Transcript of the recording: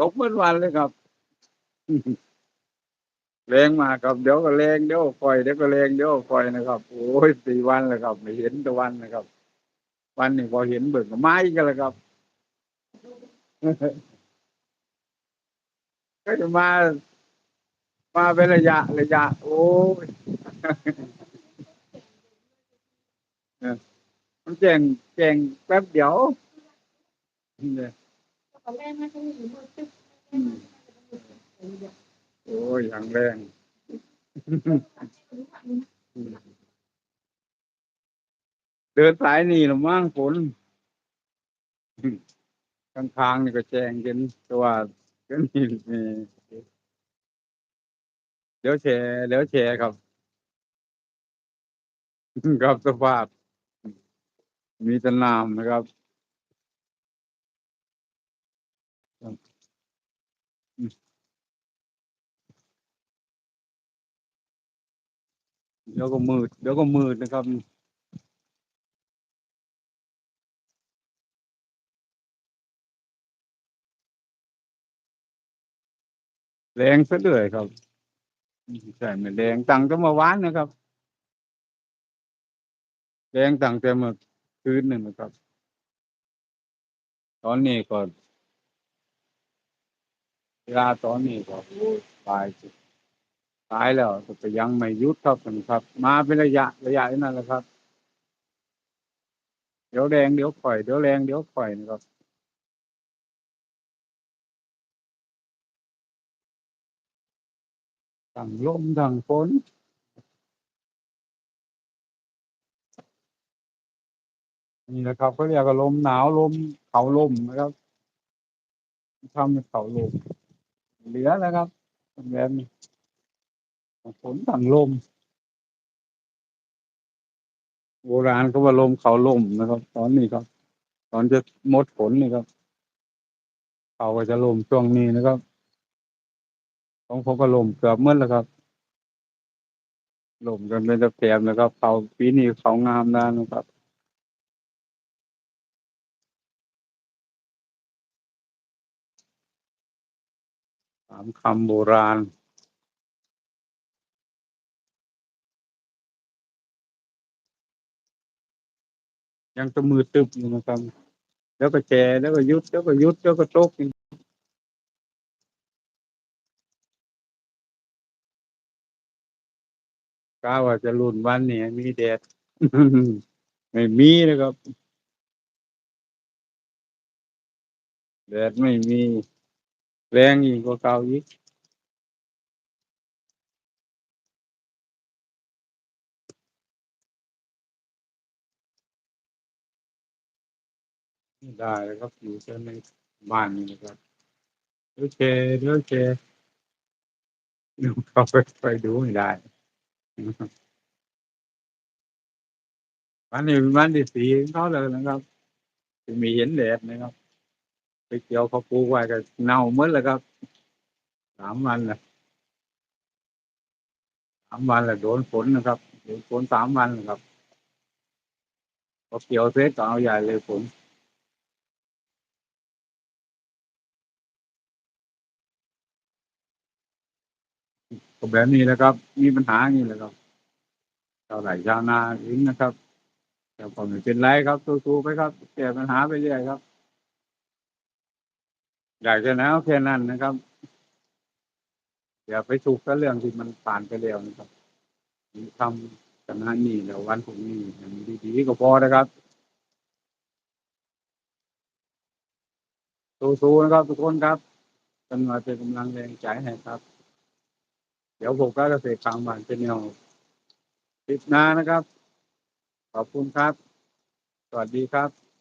ตกเมื่อวันเลยครับแรงมากครับเดี๋ยวก็แรงเดี๋ยวก็่อยเดี๋ยวก็แรงเดี๋ยวก่อยนะครับ โอ้ยสี่วันแล้วครับ ไม่เห็นตะวันนะครับ วันนี้พอเห็นเบิกไม้กันแล้วครับก็จะมามาเป็นระยะระยะ โอ้ยมันแจงแจงแป๊บเดียวเนี่ย โอ้ยอย่างแรงเดินสายนี่หรือมั่งฝนข้างๆนี่ก็แจ้งกันแต่ว่าก็นี่นี่เดี๋ยวแชร์เดี๋ยวแชร์ครับครับสภาพ มีแต่น้ำนะครับ เดี๋ยวก็มืด เดี๋ยวก็มืดนะครับแรงซะเลยครับใช่ไม่แรงตั้งแต่เมื่อวานนะครับ แรงตั้งแต่เมื่อคืนหนึ่งนะครับ ตอนนี้ก็เว ลาตอนนี้ก็ตายสิตายแล้วแต่ยังไม่ยุดครับท่านครับ มาเป็นระยะระยะนั่นแหละครับ เดี๋ยวแรงเดี๋ยวปล่อยเดี๋ยวแรงเดี๋ยวปล่อยนะครับทั้งลมทั้งฝนนี่นะครับเขาเรียกว่าลมหนาวลมเขาลมนะครับทำให้เขาลม เหลือแล้วครับเป็นแบบนี้ฝนทั้งลม โบราณเขาว่าลมเขาลมนะครับ ตอนนี้ครับ ตอนจะหมดฝนนี่ครับเขาก็จะลมช่วงนี้นะครับของผมก็ลมเกือบหมืดแล้วครับลมจนเป็นตะแกรงนะครับเขาปีนี้เขางามนะนะครับามคำโบราณ ยังจะมือตึบอยู่นะครับ แล้วก็แจแล้วก็ยุดแล้วก็ยุดแล้วก็โตกอกกาว่าจะรุ่นวันนี้มีแดดไม่มีนะครับแดดไม่มี แรงยิ่งกว่าเก่าอีกได้แล้วครับอยู่แค่ในบ้านนี่นะครับโอเคโอเคเดี๋ยวเขาไปไปดูไม่ได้วันนี้เป็นวันที่สี่เขาเลยนะครับ จะมีเห็นแดดนะครับ เกี่ยวเขาปลูกไว้ก็เน่าหมดแล้วครับสามวันแหละสามวันแหละโดนฝนนะครับโดนฝนสามวันนะครับพอเกี่ยวเสร็จก็เอาใหญ่เลยฝนแบบนี้แหละครับ มีปัญหาอย่างนี้แหละครับชาวไร่ชาวนาเองนะครับแต่ผมไม่เป็นไรครับสู้ๆไปครับแก้ปัญหาไปเรื่อยครับ อยากจะแนวแค่นั้นนะครับอย่าไปถูกกับเรื่องที่มันผ่านไปแล้วนะครับทำกันนั้นนี่แล้ววันพรุ่งนี้มันดีๆก็พอนะครับสู้ๆนะครับทุกคนครับกันมาเป็นกำลังแรงใจให้ครับ เดี๋ยวผมก็เกษตรกลางบานเป็นแนวติดหน้านะครับ ขอบคุณครับ สวัสดีครับ